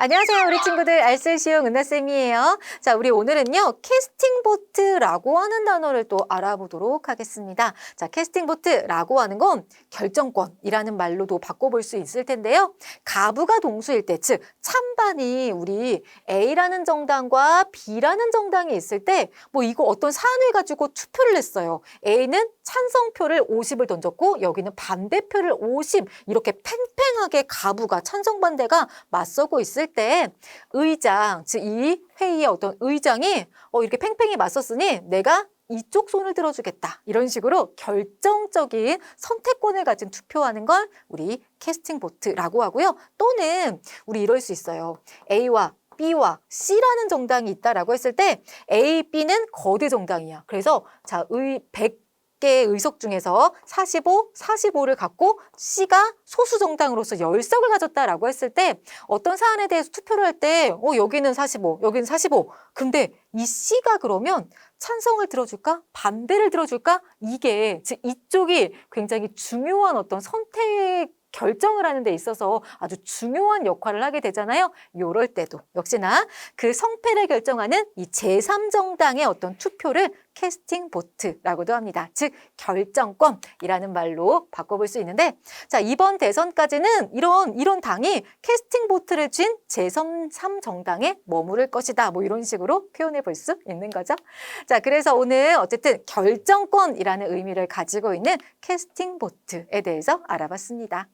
안녕하세요, 우리 친구들. 알쓸시용 은나쌤이에요. 자, 우리 오늘은요, 캐스팅보트라고 하는 단어를 또 알아보도록 하겠습니다. 자, 캐스팅보트라고 하는 건 결정권이라는 말로도 바꿔볼 수 있을 텐데요. 가부가 동수일 때, 즉, 찬반이 우리 A라는 정당과 B라는 정당이 있을 때, 뭐 이거 어떤 사안을 가지고 투표를 했어요. A는 찬성표를 50을 던졌고, 여기는 반대표를 50, 이렇게 팽팽하게 가부가, 찬성 반대가 맞서고 있을 때 의장, 즉 이 회의의 어떤 의장이 어, 이렇게 팽팽히 맞섰으니 내가 이쪽 손을 들어주겠다. 이런 식으로 결정적인 선택권을 가진 투표하는 걸 우리 캐스팅 보트라고 하고요. 또는 우리 이럴 수 있어요. A와 B와 C라는 정당이 있다라고 했을 때 A, B는 거대 정당이야. 그래서 자, 의 100 개의 의석 중에서 45, 45를 갖고 C가 소수 정당으로서 10석을 가졌다라고 했을 때 어떤 사안에 대해서 투표를 할 때 어, 여기는 45, 여기는 45. 근데 이 C가 그러면 찬성을 들어줄까? 반대를 들어줄까? 이게 즉 이쪽이 굉장히 중요한 어떤 선택 결정을 하는 데 있어서 아주 중요한 역할을 하게 되잖아요. 요럴 때도 역시나 그 성패를 결정하는 이 제3정당의 어떤 투표를 캐스팅 보트라고도 합니다. 즉 결정권이라는 말로 바꿔볼 수 있는데 자 이번 대선까지는 이런 이런 당이 캐스팅 보트를 쥔 제3 정당에 머무를 것이다. 뭐 이런 식으로 표현해 볼 수 있는 거죠. 자 그래서 오늘 어쨌든 결정권이라는 의미를 가지고 있는 캐스팅 보트에 대해서 알아봤습니다.